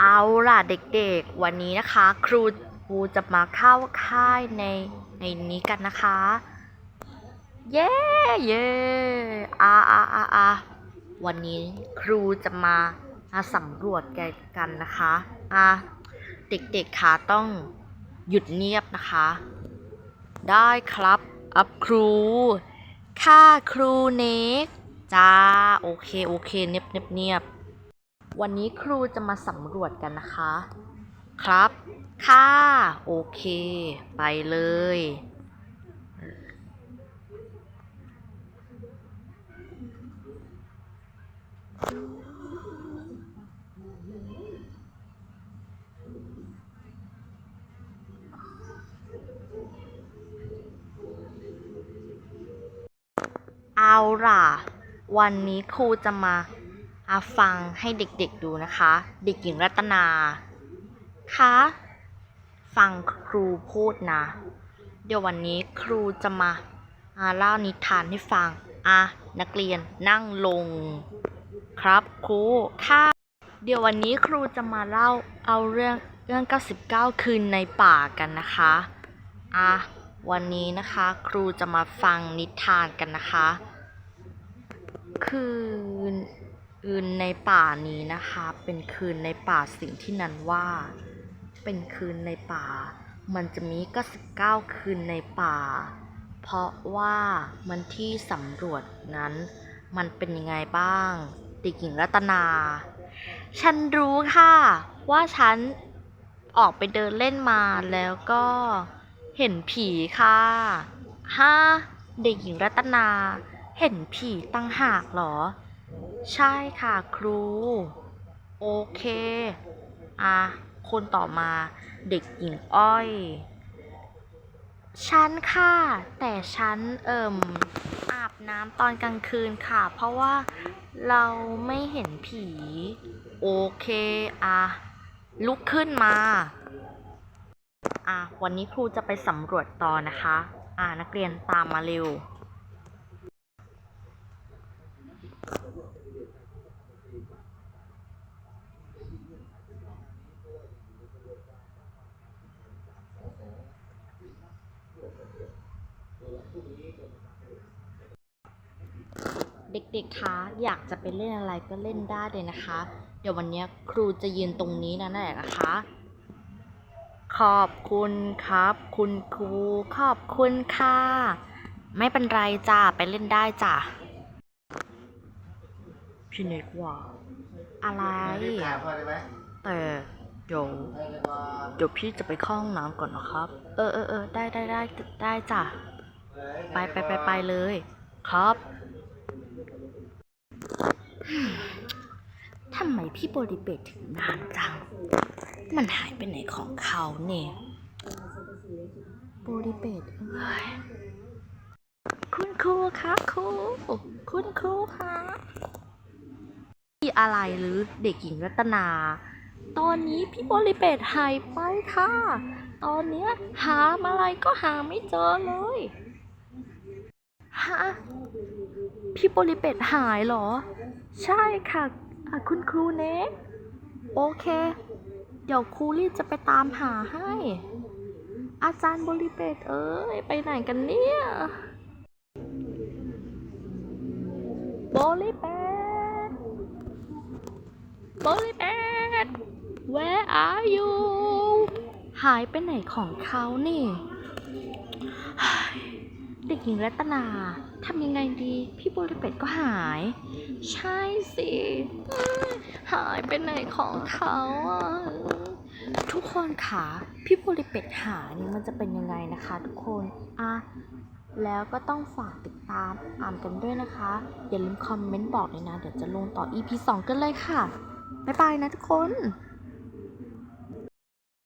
เอาล่ะเด็กๆ วันนี้นะคะ ครูครูจะมาเข้าค่ายในในนี้กันนะคะ เย้เย้อาอาอาอาวันนี้ครูจะมามาสำรวจกันนะคะอะเด็กๆคะต้องหยุดเงียบนะคะ ได้ครับอัพครูค่าครูเน็กจ้าโอเคโอเคเนียบเนียบเนียบ วันนี้ครูจะมาสำรวจกันนะคะ ครับ ค่ะ โอเค ไปเลย เอาล่ะ วันนี้ครูจะมา อาฟังให้เด็กๆดูนะคะ เด็กหญิงรัตนาคะฟังครูพูดนะ เดี๋ยววันนี้ครูจะมาอาเล่านิทานให้ฟังอะนักเรียนนั่งลง ครับครูค่ะเดี๋ยววันนี้ครูจะมาเล่าเอาเรื่องเรื่อง 99 คืนในป่ากันนะคะอะวันนี้นะคะครูจะมาฟังนิทานกันนะคะ คืน คืนในป่านี้นะคะ เป็นคืนในป่าสิ่งที่นันว่า เป็นคืนในป่า มันจะมี99คืนในป่า เพราะว่ามันที่สำรวจนั้น มันเป็นยังไงบ้างเด็กหญิงรัตนา ฉันรู้ค่ะ ว่าฉันออกไปเดินเล่นมาแล้วก็เห็นผีค่ะฮะเด็กหญิงรัตนา เห็นผีตั้งหากเหรอ ใช่ค่ะครู โอเค อะ คนต่อมาเด็กหญิงอ้อย ฉันค่ะ แต่ฉันเอิ่ม อาบน้ำตอนกลางคืนค่ะ เพราะว่าเราไม่เห็นผี โอเค อะ ลุกขึ้นมา อะ วันนี้ครูจะไปสำรวจต่อนะคะ อะ นักเรียนตามมาเร็ว เด็กๆ คะอยากจะไปเล่นอะไรก็เล่นได้เลยนะคะ เดี๋ยววันนี้ครูจะยืนตรงนี้นั่นแหละนะคะ ขอบคุณครับ คุณครูขอบคุณค่ะ ไม่เป็นไรจ้าไปเล่นได้จ้ะพี่เนกว่า อะไร แต่เดี๋ยวเดี๋ยวพี่จะไปเข้าห้องน้ำก่อนนะครับ เออเออเออได้ได้ได้ได้จ้ะไปไปไปไปเลย ครับ ทำไมพี่บริเบตถึงนานจัง มันหายไปไหนของเขาเนี่ยบริเบตเอ้ยคุณครูคะครูคุณครูคะมีอะไรหรือเด็กหญิงรัตนา ตอนนี้พี่บริเบตหายไปค่ะ ตอนเนี้ยหาอะไรก็หาไม่เจอเลยฮะ พี่บริเบตหายเหรอ ใช่ค่ะะคุณครูเน็กโอเค เดี๋ยวครูรีบจะไปตามหาให้ อาจารย์บริเบตเอ้ยไปไหนกันเนี่ยบริเบตบริเบต where are you หายไปไหนของเขานี่ ด็กหญิงรัตนาทำยังไงดี พี่บริเบตก็หาย ใช่สิ หายไปไหนของเขาอะทุกคนค่ะ พี่บริเบตหายนี่มันจะเป็นยังไงนะคะ ทุกคนอะแล้วก็ต้องฝากติดตามอ่านกันด้วยนะคะ อย่าลืมคอมเมนต์บอกเลยนะ เดี๋ยวจะลงต่อ EP 2 กันเลยค่ะ บ๊ายบายนะทุกคน